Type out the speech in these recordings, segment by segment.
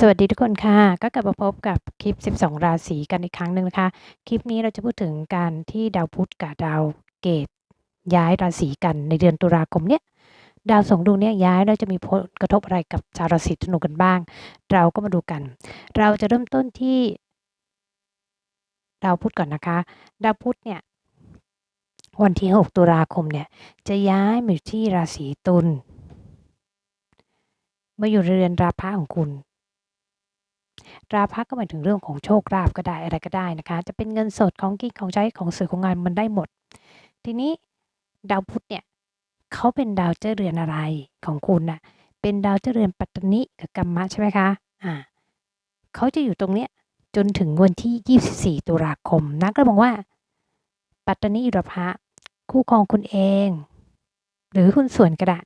สวัสดีทุกคนค่ะ ก็กลับมาพบกับคลิป 12 ราศีกันอีกครั้งหนึ่งนะคะ คลิปนี้เราจะพูดถึงการที่ดาวพุธกับดาวเกตย้ายราศีกันในเดือนตุลาคมเนี้ยดาวสองดวงเนี้ยย้ายแล้วจะมีผลกระทบอะไรกับชาวราศีธนูกันบ้าง เราก็มาดูกัน เราจะเริ่มต้นที่ดาวพุธก่อนนะคะ ดาวพุธเนี่ยวันที่ 6 ตุลาคมเนี่ยจะย้ายมาอยู่ที่ราศีตุลมาอยู่ในเรือนราพะของคุณ ราพะก็หมายถึงเรื่องของโชคลาภก็ได้อะไรก็ได้นะคะ จะเป็นเงินสดของกินของใช้ของสื่อของงานมันได้หมด ทีนี้ดาวพุธเนี่ยเขาเป็นดาวเจ้าเรือนอะไรของคุณน่ะเป็นดาวเจ้าเรือนปัตตนิกับกัมมะใช่ไหมคะอ่าเขาจะอยู่ตรงเนี้ยจนถึงวันที่ 24 ตุลาคมนะก็บอกว่า ปัตตนิราพะคู่ครองคุณเอง หรือคุณส่วนก็ได้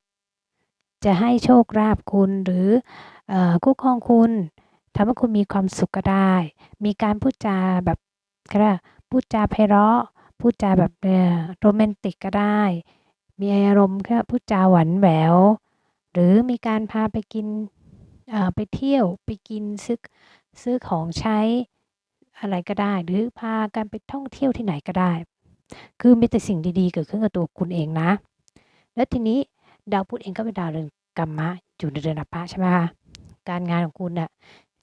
จะให้โชคลาภคุณหรืออคู่ครองคุณ ทำให้คุณมีความสุขก็ได้ มีการพูดจาแบบก็ได้พูดจาไพเราะ พูดจาแบบโรแมนติกก็ได้ มีอารมณ์แค่พูดจาหวานแหวว หรือมีการพาไปกินไปเที่ยวไปกินซื้อซื้อของใช้อะไรก็ได้ หรือพากันไปท่องเที่ยวที่ไหนก็ได้ คือมีแต่สิ่งดีๆ เกิดขึ้นกับตัวคุณเองนะ และทีนี้ดาวพุธเองก็เป็นดาวเรือนกรรมะอยู่ในเรือนอัปปะใช่ไหมคะการงานของคุณน่ะ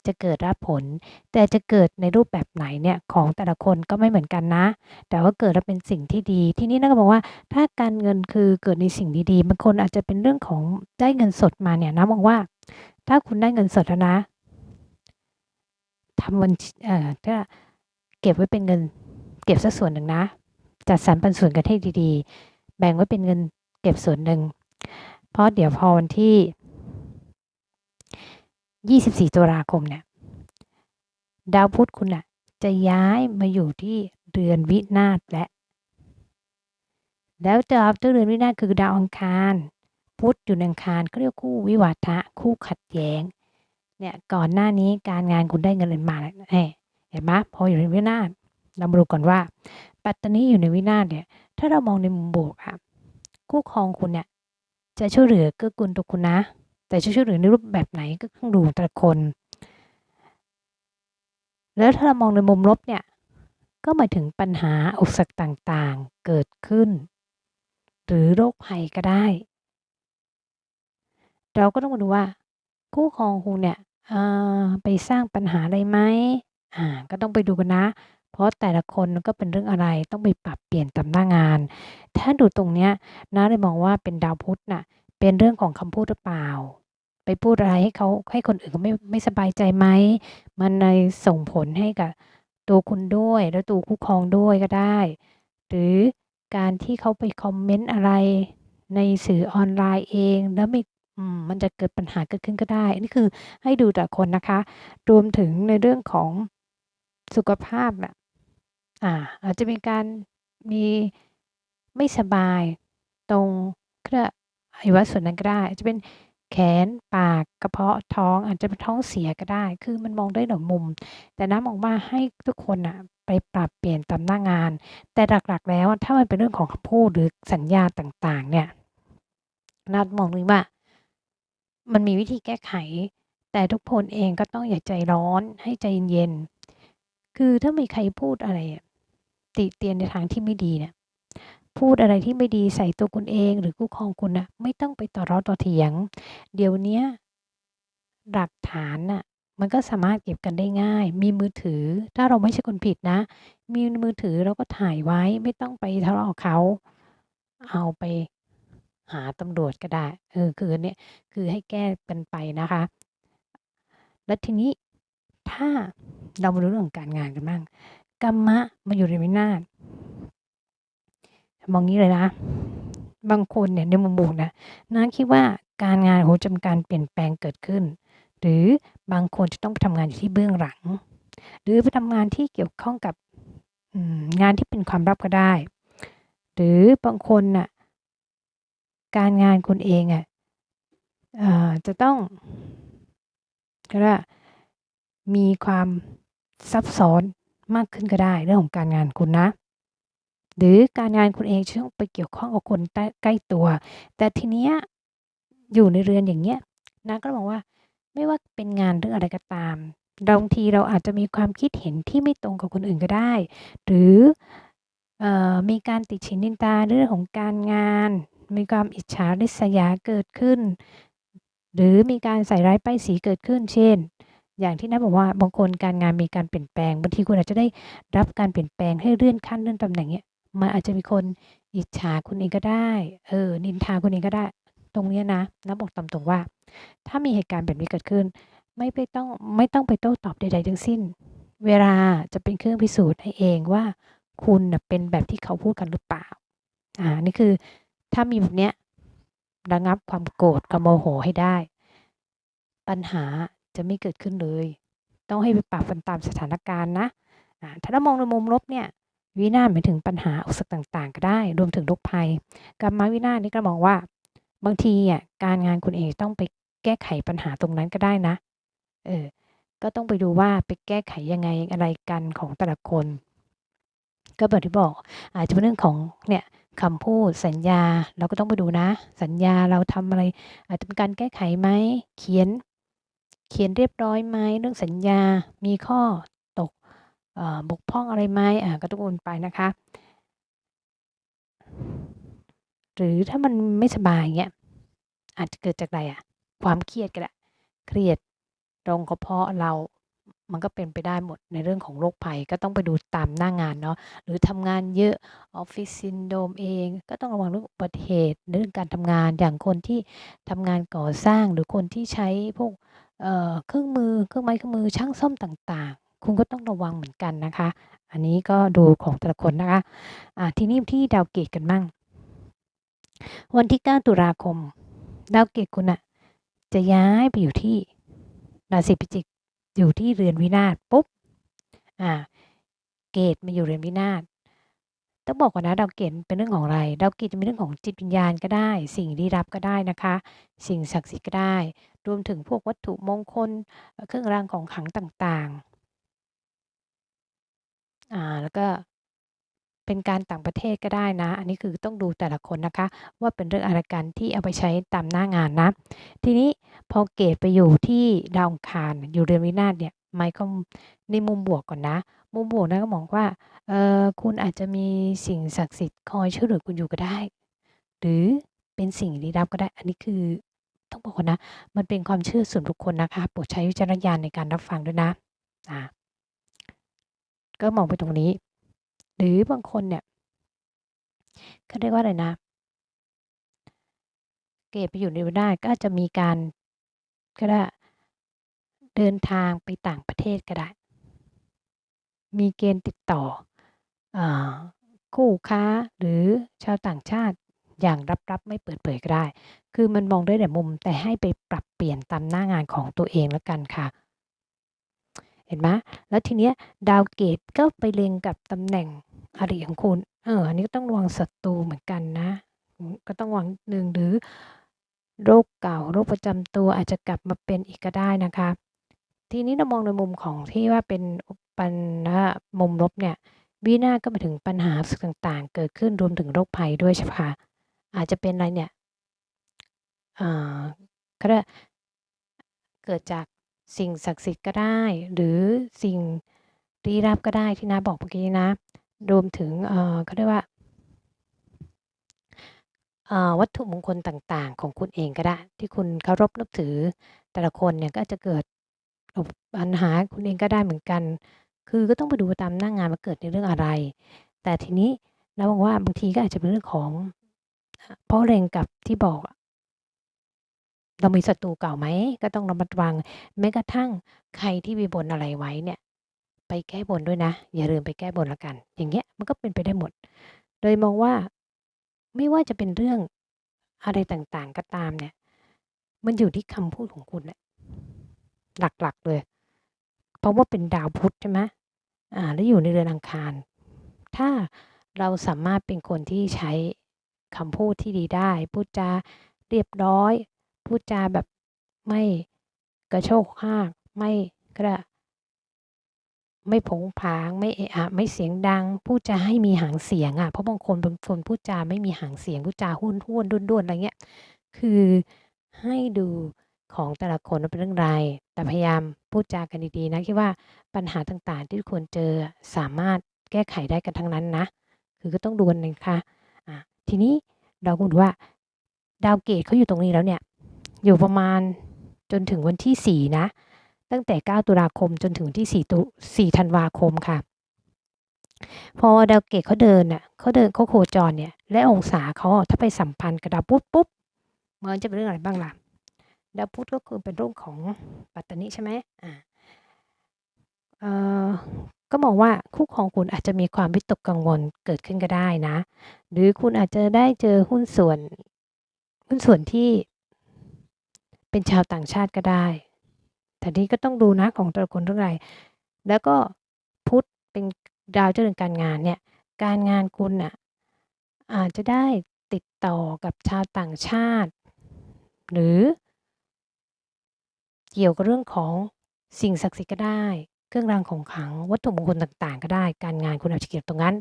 จะเกิดรับผล แต่จะเกิดในรูปแบบไหนเนี่ยของแต่ละคนก็ไม่เหมือนกันนะ แต่ว่าเกิดแล้วเป็นสิ่งที่ดี ที่นี้นักบอกว่าถ้าการเงินคือเกิดในสิ่งดีๆบางคนอาจจะเป็นเรื่องของได้เงินสดมาเนี่ยนะบอกว่า ถ้าคุณได้เงินสดแล้วนะทำวันเอ่อถ้าเก็บไว้เป็นเงิน เก็บสักส่วนหนึ่งนะ จัดสรรปันส่วนกันให้ดีๆ แบ่งไว้เป็นเงินเก็บส่วนหนึ่งเพราะเดี๋ยวพอวันที่ 24ตุลาคมเนี่ยดาวพุธคุณน่ะ จะย้ายมาอยู่ที่เดือนวินาศและ แล้วดาวเดือนวินาศคือดาวอังคาร พุธอยู่ในอังคารเขาเรียกคู่วิวาทะคู่ขัดแย้ง เนี่ยก่อนหน้านี้การงานคุณได้เงินเดือนมาแล้วเห็นไหมพออยู่ในวินาศเรามาดูก่อนว่า ปัตตานีอยู่ในวินาศเนี่ย ถ้าเรามองในมุมบวกค่ะคู่ครองคุณเนี่ยจะช่วยเหลือเกื้อกูลตัวคุณนะ แต่จะช่วยเหลือในรูปแบบไหนก็ต้องดูแต่ละคน แล้วถ้าเรามองในมุมลบเนี่ยก็หมายถึงปัญหาอุปสรรคต่างๆเกิดขึ้น หรือโรคภัยก็ได้ เราก็ต้องมาดูว่า คู่ครองคุณเนี่ยไปสร้างปัญหาอะไรไหมอ่าก็ต้องไปดูกันนะ เพราะแต่ละคนก็เป็นเรื่องอะไรต้องไปปรับเปลี่ยนตามหน้างาน ถ้าดูตรงเนี้ยนะเลยมองว่าเป็นดาวพุธน่ะ เป็นเรื่องของคำพูดหรือเปล่า ไปพูดอะไรให้เขาให้คนอื่นเขาไม่ไม่สบายใจไหม มันในส่งผลให้กับตัวคุณด้วย แล้วตัวคู่ครองด้วยก็ได้ หรือการที่เขาไปคอมเมนต์อะไรในสื่อออนไลน์เอง แล้วมีมันจะเกิดปัญหาเกิดขึ้นก็ได้ นี่คือให้ดูแต่คนนะคะ รวมถึงในเรื่องของสุขภาพอะอ่า อาจจะมีการมีไม่สบายตรงเครืออ วัยวะส่วนนั้นก็ได้จะเป็นแขนปากกระเพาะท้องอาจจะเป็นท้องเสียก็ได้ คือมันมองได้หลายมุม แต่น้ามองว่าให้ทุกคนอะไปปรับเปลี่ยนตามหน้างาน แต่หลักๆ แล้วถ้ามันเป็นเรื่องของคำพูดหรือสัญญาต่างๆ เนี่ยนัดมองเลยว่า มันมีวิธีแก้ไข แต่ทุกคนเองก็ต้องอย่าใจร้อนให้ใจเย็นคือถ้ามีใครพูดอะไรติเตียนในทางที่ไม่ดีเนี่ย พูดอะไรที่ไม่ดีใส่ตัวคุณเอง หรือคู่ครองคุณนะไม่ต้องไปต่อร้อต่อเถียง เดี๋ยวนี้หลักฐานน่ะมันก็สามารถเก็บกันได้ง่าย มีมือถือ ถ้าเราไม่ใช่คนผิดนะ มีมือถือเราก็ถ่ายไว้ไม่ต้องไปทะเลาะเขา เอาไปหาตำรวจก็ได้เออคือเนี่ยคือให้แก้กันไปนะคะ และทีนี้ถ้าเรามาดูเรื่องการงานกันบ้างกรรมะมาอยู่ในวินาศ มองนี้เลยนะ บางคนเนี่ยในมุมบวกนะน้าคิดว่าการงานโหจะมีการเปลี่ยนแปลงเกิดขึ้น หรือบางคนจะต้องไปทำงานอยู่ที่เบื้องหลัง หรือไปทำงานที่เกี่ยวข้องกับงานที่เป็นความลับก็ได้ หรือบางคนน่ะการงานคุณเองอะจะต้องก็ได้มีความซับซ้อนมากขึ้นก็ได้เรื่องของการงานคุณนะ หรือการงานคุณเองช่วงไปเกี่ยวข้องกับคนใกล้ตัว แต่ทีเนี้ยอยู่ในเรือนอย่างเงี้ยนะก็บอกว่า ไม่ว่าเป็นงานเรื่องอะไรก็ตามบางทีเราอาจจะมีความคิดเห็นที่ไม่ตรงกับคนอื่นก็ได้ หรืออมีการติชินนินตาเรื่องของการงาน มีความอิจฉาริษยาเกิดขึ้น หรือมีการใส่ร้ายป้ายสีเกิดขึ้น เช่น อย่างที่นัทบอกว่าบางคนการงานมีการเปลี่ยนแปลงบางทีคุณอาจจะได้รับการเปลี่ยนแปลงให้เลื่อนขั้นเลื่อนตำแหน่งเนี้ย มันอาจจะมีคนอิจฉาคุณเองก็ได้ เออ นินทาคุณเองก็ได้ ตรงเนี้ยนะนับบอกตามตรงว่า ถ้ามีเหตุการณ์แบบนี้เกิดขึ้น ไม่ไปต้องไม่ต้องไปโต้ตอบใด ๆ ทั้งสิ้น เวลาจะเป็นเครื่องพิสูจน์ให้เองว่า คุณเป็นแบบที่เขาพูดกันหรือเปล่า อ่า นี่คือถ้ามีแบบเนี้ยระงับความโกรธความโมโหให้ได้ ปัญหาจะไม่เกิดขึ้นเลย ต้องให้ไปปรับกันตามสถานการณ์นะอ่าถ้าเรามองในมุมลบเนี่ย วินาศหมายถึงปัญหาอุปสรรคต่างๆ ก็ได้ รวมถึงโรคภัยกรรมวินาศนี่ก็มองว่า บางทีอะการงานคุณเองต้องไปแก้ไขปัญหาตรงนั้นก็ได้นะ เออ ก็ต้องไปดูว่าไปแก้ไขยังไงอะไรกันของแต่ละคน ก็แบบที่บอก อาจจะเป็นเรื่องของเนี่ยคำพูดสัญญาเราก็ต้องไปดูนะ สัญญาเราทำอะไร อาจจะเป็นการแก้ไขไหมเขียน เขียนเรียบร้อยไหมเรื่องสัญญามีข้อ บกพร่องอะไรไหมอ่าก็ต้องโอนไปนะคะ หรือถ้ามันไม่สบายเงี้ยอาจจะเกิดจากอะไรอะความเครียดก็ได้เครียดตรงกระเพาะเรามันก็เป็นไปได้หมดในเรื่องของโรคภัยก็ต้องไปดูตามหน้างานเนาะหรือทำงานเยอะออฟฟิศซินโดมเอง ก็ต้องระวังเรื่องอุบัติเหตุเรื่องการทำงานอย่างคนที่ทำงานก่อสร้างหรือคนที่ใช้พวกเครื่องมือเครื่องไม้เครื่องมือช่างซ่อมต่าง คุณก็ต้องระวังเหมือนกันนะคะ อันนี้ก็ดูของแต่ละคนนะคะอ่าทีนี้ที่ดาวเกตกันมั่งวันที่ 9 ตุลาคม ดาวเกตคุณอะจะย้ายไปอยู่ที่ราศีพิจิกอยู่ที่เรือนวินาศปุ๊บอ่าเกตมาอยู่เรือนวินาศต้องบอกก่อนนะดาวเกตเป็นเรื่องของอะไรดาวเกตจะเป็นเรื่องของจิตวิญญาณก็ได้ สิ่งลี้ลับก็ได้นะคะ สิ่งศักดิ์สิทธิ์ก็ได้ รวมถึงพวกวัตถุมงคลเครื่องรางของขลังต่างๆ อ่า แล้วก็ เป็นการต่างประเทศก็ได้นะ อันนี้คือต้องดูแต่ละคนนะคะว่าเป็นเรื่องอะไรกันที่เอาไปใช้ตามหน้างานนะ ทีนี้พอเกตไปอยู่ที่ดาวองคาร อยู่เรือนวินาศเนี่ย หมายความในมุมบวกก่อนนะ มุมบวกนะก็มองว่า เออคุณอาจจะมีสิ่งศักดิ์สิทธิ์คอยช่วยเหลือคุณอยู่ก็ได้ หรือเป็นสิ่งลี้ลับก็ได้ อันนี้คือ ต้องบอกก่อนนะ มันเป็นความเชื่อส่วนบุคคลนะคะ โปรดใช้วิจารณญาณในการรับฟังด้วยนะอ่า ก็มองไปตรงนี้ หรือบางคนเนี่ยเขาเรียกว่าอะไรนะ เกตไปอยู่ในวินาก็จะมีการก็ได้เดินทางไปต่างประเทศก็ได้ มีเกณฑ์ติดต่ออคู่ค้าหรือชาวต่างชาติอย่างรับๆไม่เปิดเผยก็ได้ คือมันมองได้แต่มุมแต่ให้ไปปรับเปลี่ยนตามหน้างานของตัวเองแล้วกันค่ะ เห็นไหมแล้วทีเนี้ยดาวเกตก็ไปเล็งกับตำแหน่งอริของคุณ เออ อันนี้ก็ต้องระวังศัตรูเหมือนกันนะ ก็ต้องระวังหนึ่งหรือโรคเก่าโรคประจำตัวอาจจะกลับมาเป็นอีกก็ได้นะคะ ทีนี้เรามองในมุมของที่ว่าเป็นปัญหามุมลบเนี่ยวินาก็มาถึงปัญหาสึกต่างๆ เกิดขึ้นรวมถึงโรคภัยด้วยใช่ไหมคะอาจจะเป็นอะไรเนี่ยอ่าก็เกิดจาก สิ่งศักดิ์สิทธิ์ก็ได้ หรือสิ่งลี้ลับก็ได้ที่นาบอกเมื่อกี้นะ รวมถึงเอ่อเขาเรียกว่าวัตถุมงคลต่างๆ ของคุณเองก็ได้ ที่คุณเคารพนับถือแต่ละคนเนี่ยก็จะเกิดปัญหาคุณเองก็ได้เหมือนกัน คือก็ต้องไปดูตามหน้างงานมาเกิดในเรื่องอะไร แต่ทีนี้เราบอกว่าบางทีก็อาจจะเป็นเรื่องของเพราะเรงกับที่บอก เรามีศัตรูเก่าไหม ก็ต้องระมัดระวัง แม้กระทั่งใครที่มีบนอะไรไว้เนี่ย ไปแก้บนด้วยนะ อย่าลืมไปแก้บนละกัน อย่างเงี้ยมันก็เป็นไปได้หมด โดยมองว่าไม่ว่าจะเป็นเรื่องอะไรต่างๆก็ตามเนี่ย มันอยู่ที่คำพูดของคุณแหละหลักๆเลย เพราะว่าเป็นดาวพุธใช่ไหมอ่า แล้วอยู่ในเรือนอังคาร ถ้าเราสามารถเป็นคนที่ใช้คำพูดที่ดีได้ พูดจาเรียบร้อย พูดจาแบบไม่กระโชกห้ากไม่กระไม่ผงผางไม่เอะอะไม่เสียงดัง พูดจาให้มีหางเสียงอะเพราะบางคนบางคนพูดจาไม่มีหางเสียงพูดจาหุ้นห้วนด้วนด้วนอะไรเงี้ยคือให้ดูของแต่ละคนเป็นเรื่องไร แต่พยายามพูดจากันดีๆนะคิดว่าปัญหาต่างๆ ที่ทุกคนเจอสามารถแก้ไขได้กันทั้งนั้นนะ คือก็ต้องดูนะคะอ่าทีนี้เราก็ดูว่าดาวเกตเขาอยู่ตรงนี้แล้วเนี่ย อยู่ประมาณจนถึงวันที่ 4 นะ ตั้งแต่ 9 ตุลาคมจนถึงวันที่ 4 ตุ 4 ธันวาคมค่ะ พอดาวเกตเขาเดินน่ะเขาเดินเขาโคจรเนี่ย และองศาเขาถ้าไปสัมพันธ์กับดาวพุธปุ๊บเหมันจะเป็นเรื่องอะไรบ้างล่ะ ดาวพุธก็คือเป็นรื่งของปัตตานิใช่ไหมอ่าเอ่อก็มองว่าคู่ของคุณอาจจะมีความวิตกกังวลเกิดขึ้นก็ได้นะ หรือคุณอาจจะได้เจอหุ้นส่วนหุ้นส่วนที่ เป็นชาวต่างชาติก็ได้ แต่นี้ก็ต้องดูนะของแต่ละคนเท่าไหร่แล้วก็พุธเป็นดาวเจ้าเรือนการงานเนี่ย การงานคุณน่ะอาจจะได้ติดต่อกับชาวต่างชาติ หรือเกี่ยวกับเรื่องของสิ่งศักดิ์สิทธิ์ก็ได้ เครื่องรางของขลังวัตถุมงคลต่างๆ ก็ได้ การงานคุณอาจจะเกี่ยวตรงนั้น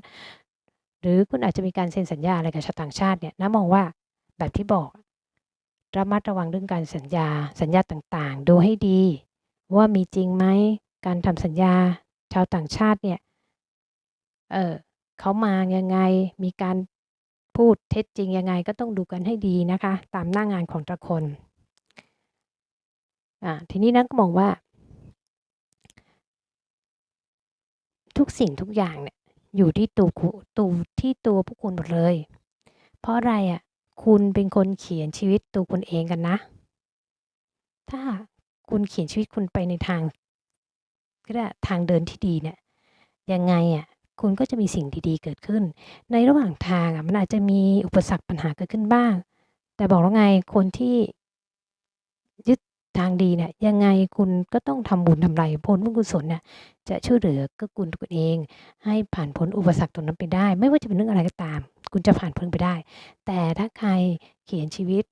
หรือคุณอาจจะมีการเซ็นสัญญาอะไรกับชาวต่างชาติเนี่ยนะมองว่าแบบที่บอก ระมัดระวังเรื่องการสัญญา สัญญาต่างๆ ดูให้ดี ว่ามีจริงไหม การทำสัญญา ชาวต่างชาติเนี่ย เออเขามายังไง มีการพูดเท็จจริงยังไงก็ต้องดูกันให้ดีนะคะ ตามหน้างานของแต่ละคน อ่า ทีนี้นะก็มองว่า ทุกสิ่งทุกอย่างเนี่ยอยู่ที่ตัวตัวที่ตัวพวกคุณหมดเลย เพราะอะไรอะ คุณเป็นคนเขียนชีวิตตัวคุณเองกันนะ ถ้าคุณเขียนชีวิตคุณไปในทางก็ได้ทางเดินที่ดีเนี่ย ยังไงอะคุณก็จะมีสิ่งดีๆเกิดขึ้น ในระหว่างทางอะมันอาจจะมีอุปสรรคปัญหาเกิดขึ้นบ้าง แต่บอกแล้วไงคนที่ยึดทางดีเนี่ยยังไงคุณก็ต้องทำบุญทำไรผลบุญกุศลเนี่ยจะช่วยเหลือก็กุลตัวเอง ให้ผ่านพ้นอุปสรรคตรงนั้นไปได้ ไม่ว่าจะเป็นเรื่องอะไรก็ตาม คุณจะผ่านพ้นไปได้ แต่ถ้าใครเขียนชีวิต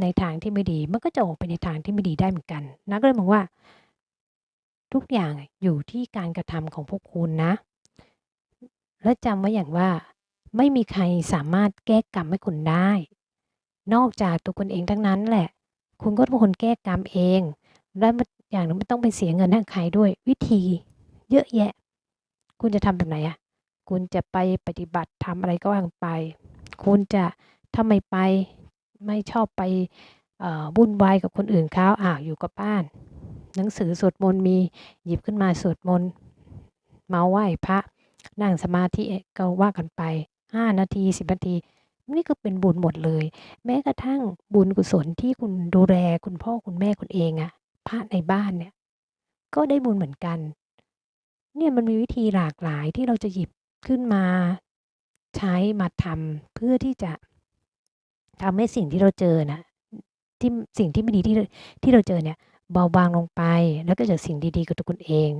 ในทางที่ไม่ดี มันก็จะออกไปในทางที่ไม่ดีได้เหมือนกันนะก็เลยมองว่า ทุกอย่างอยู่ที่การกระทำของพวกคุณนะ และจำไว้อย่างว่า ไม่มีใครสามารถแก้กรรมให้คุณได้ นอกจากตัวคุณเองทั้งนั้นแหละ คุณก็เป็นคนแก้กรรมเอง และอย่างหนึงไม่ต้องไปเสียเงินให้ใครด้วย วิธี เยอะแยะ คุณจะทำแบบไหนอะ คุณจะไปปฏิบัติทำอะไรก็ว่ากันไป คุณจะถ้าไม่ไปไม่ชอบไปวุ่นวายกับคนอื่นเขาอ้าวอยู่กับบ้าน หนังสือสวดมนต์มีหยิบขึ้นมาสวดมนต์มาไหว้พระ นั่งสมาธิก็ว่ากันไป 5 นาที 10 นาที นี่ก็เป็นบุญหมดเลย แม้กระทั่งบุญกุศลที่คุณดูแลคุณพ่อคุณแม่คุณเองอะพระในบ้านเนี่ย ก็ได้บุญเหมือนกัน เนี่ยมันมีวิธีหลากหลายที่เราจะหยิบ ขึ้นมาใช้มาทำเพื่อที่จะทำให้สิ่งที่เราเจอน่ะที่สิ่งที่ไม่ดีที่ที่เราเจอเนี่ย เบาบางลงไป แล้วก็เจอสิ่งดีๆกับตัวคุณเอง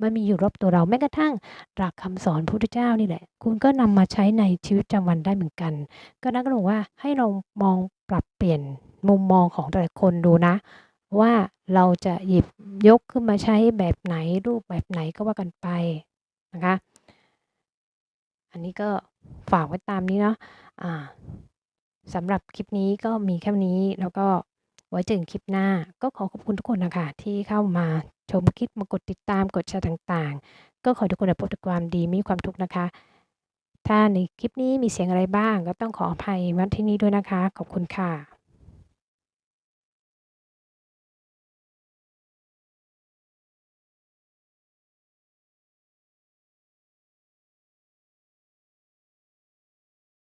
มันมีอยู่รอบตัวเราแม้กระทั่งหลักคำสอนพระพุทธเจ้านี่แหละ คุณก็นำมาใช้ในชีวิตประจำวันได้เหมือนกัน ก็นักก็บอกว่าให้เรามองปรับเปลี่ยนมุมมองของแต่ละคนดูนะ ว่าเราจะหยิบยกขึ้นมาใช้แบบไหนรูปแบบไหนก็ว่ากันไปนะคะ อันนี้ก็ฝากไว้ตามนี้เนาะะสำหรับคลิปนี้ก็มีแค่นี้แล้วก็ไว้เจอกันคลิปหน้า ก็ขอขอบคุณทุกคนนะคะที่เข้ามาชมคลิปมากดติดตามกดแชร์ต่างๆ ก็ขอทุกคนพบแต่ความดีมีความทุกข์นะคะ ถ้าในคลิปนี้มีเสียงอะไรบ้างก็ต้องขออภัยวันที่นี้ด้วยนะคะ ขอบคุณค่ะ